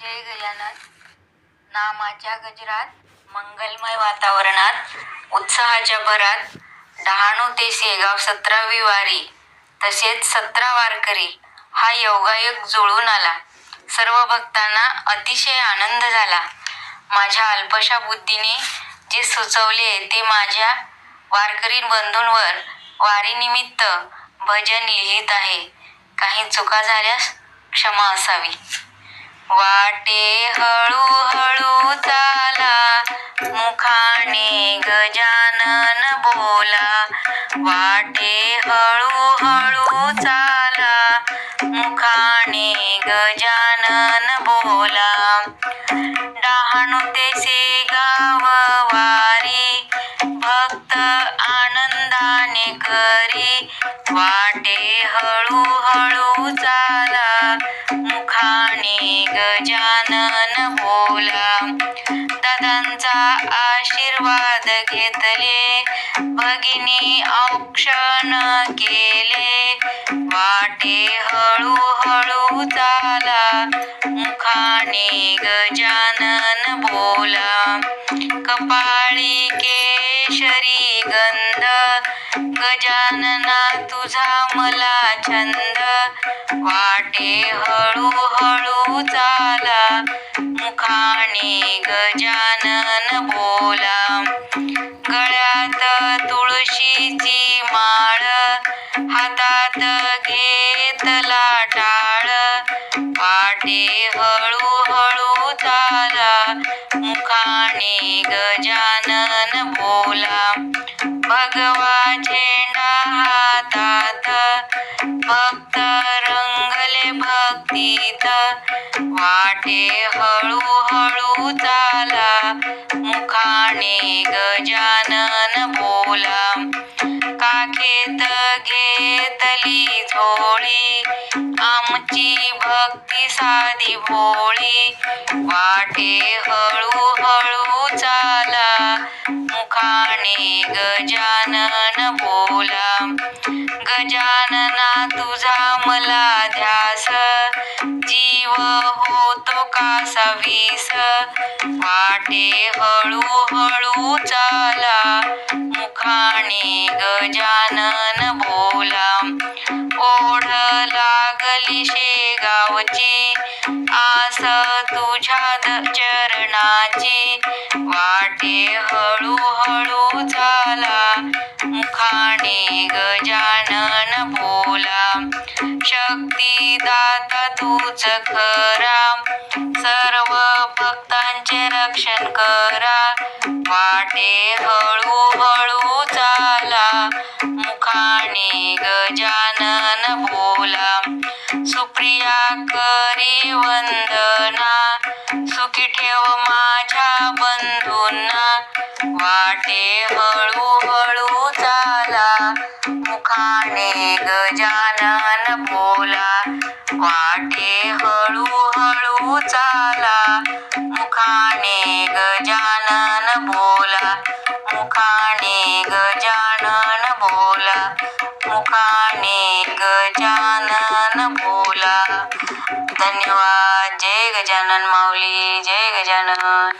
जय गजानन. नामाच्या गजरात मंगलमय वातावरणात उत्साहाच्या भरात डहाणू ते शेगाव सतरावी वारी तसेच सतरा वारकरी हा योगायोग जुळून आला. सर्व भक्तांना अतिशय आनंद झाला. माझ्या अल्पशा बुद्धीने जे सुचवले ते माझ्या वारकरी बंधूंवर वारीनिमित्त भजन लिहित आहे. काही चुका झाल्यास क्षमा असावी. वाटे हळूहळू चाला मुखाने गजानन बोला. वाटे हळूहळू चाला मुखाने गजानन बोला. डहाणू ते गाव वारी भक्त आनंदाने करी. वाटे हळूहळू चाला मुखाने गजानन बोला. दादांचा आशीर्वाद घेतले. भगिनी औक्षण केले. वाटे हळूहळू चाला. मुखाने गजानन बोला. कपाळी केशरी गंध गजानना तुझा मला छंद. वाटे हळूहळू चाला मुखाने गजानन बोला. गळ्यात तुळशीची माळ हातात घेतला टाळ वाटे हळूहळू चाला मुखाने गजानन भगवा झेंडा हातात भक्त रंगले भक्तीत. वाटे हळूहळू चाला मुखाने गजानन बोला. काखेत घेतली झोळी आमची भक्ती साधी भोळी. वाटे हळूहळू चाला मुखाने गजानन बोला. गजानना तुझा मला ध्यास. जीव होतो का सवीस? वाटे हळूहळू चाला. मुखाने गजानन बोला. तुझ्या चरणाची वाटे हळूहळू झाला मुखाने गजानन बोला. शक्ती दाता तूच खरा. सर्व भक्तांचे रक्षण करा. वाटे हळूहळू चाला मुखाने गजानन बोला. सुप्रिया करी वंद देव माझ्या बंधूंना वाटे हळूहळू चाला मुखाने गजानन बोला. वाटे हळूहळू चाला मुखाने गजानन बोला. मुखाने गजानन बोला. मुखाने गजानन बोला. धन्यवाद. जय गजानन माऊली. जय गजानन.